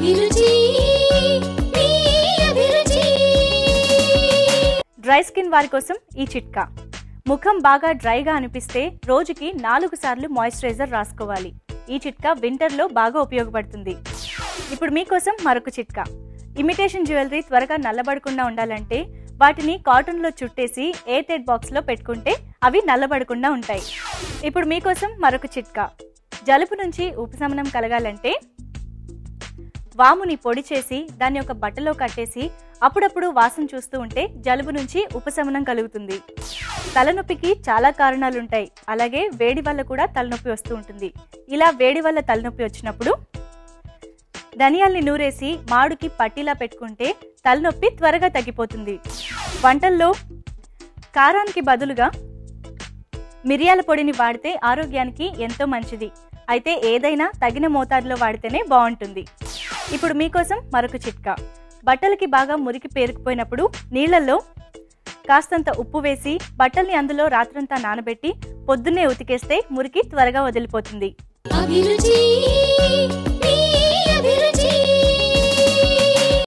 అభిరుచి dry skin వారి కోసం ఈ చిట్కా. ముఖం బాగా డ్రైగా అనిపిస్తే రోజుకి నాలుగు సార్లు మాయిశ్చరైజర్ రాసుకోవాలి. ఈ చిట్కా వింటర్లో బాగా ఉపయోగపడుతుంది. ఇప్పుడు మీకోసం మరొక చిట్కా. ఇమిటేషన్ జ్యువెలరీ త్వరగా నల్లబడకుండా ఉండాలంటే వాటిని కాటన్లో చుట్టేసి ఎయిర్ బాక్స్లో పెట్టుకుంటే అవి నల్లబడకుండా ఉంటాయి. ఇప్పుడు మీకోసం మరొక చిట్కా. జలుబు నుంచి ఉపశమనం కలగాలంటే వాముని పొడి చేసి దాన్ని ఒక బట్టలో కట్టేసి అప్పుడప్పుడు వాసన చూస్తూ ఉంటే జలుబు నుంచి ఉపశమనం కలుగుతుంది. తలనొప్పికి చాలా కారణాలుంటాయి. అలాగే వేడి వల్ల కూడా తలనొప్పి వస్తూ ఉంటుంది. ఇలా వేడి వల్ల తలనొప్పి వచ్చినప్పుడు ధనియాల్ని నూరేసి మాడుకి పట్టిలా పెట్టుకుంటే తలనొప్పి త్వరగా తగ్గిపోతుంది. వంటల్లో కారానికి బదులుగా మిరియాల పొడిని వాడితే ఆరోగ్యానికి ఎంతో మంచిది. అయితే ఏదైనా తగిన మోతాదులో వాడితేనే బాగుంటుంది ఇప్పుడు మీకోసం మరొక చిట్కా. బట్టలకి బాగా మురికి పేరుకుపోయినప్పుడు నీళ్ళలో కాస్తంత ఉప్పు వేసి బట్టల్ని అందులో రాత్రంతా నానబెట్టి పొద్దున్నే ఉతికేస్తే మురికి త్వరగా వదిలిపోతుంది. అభిరుచి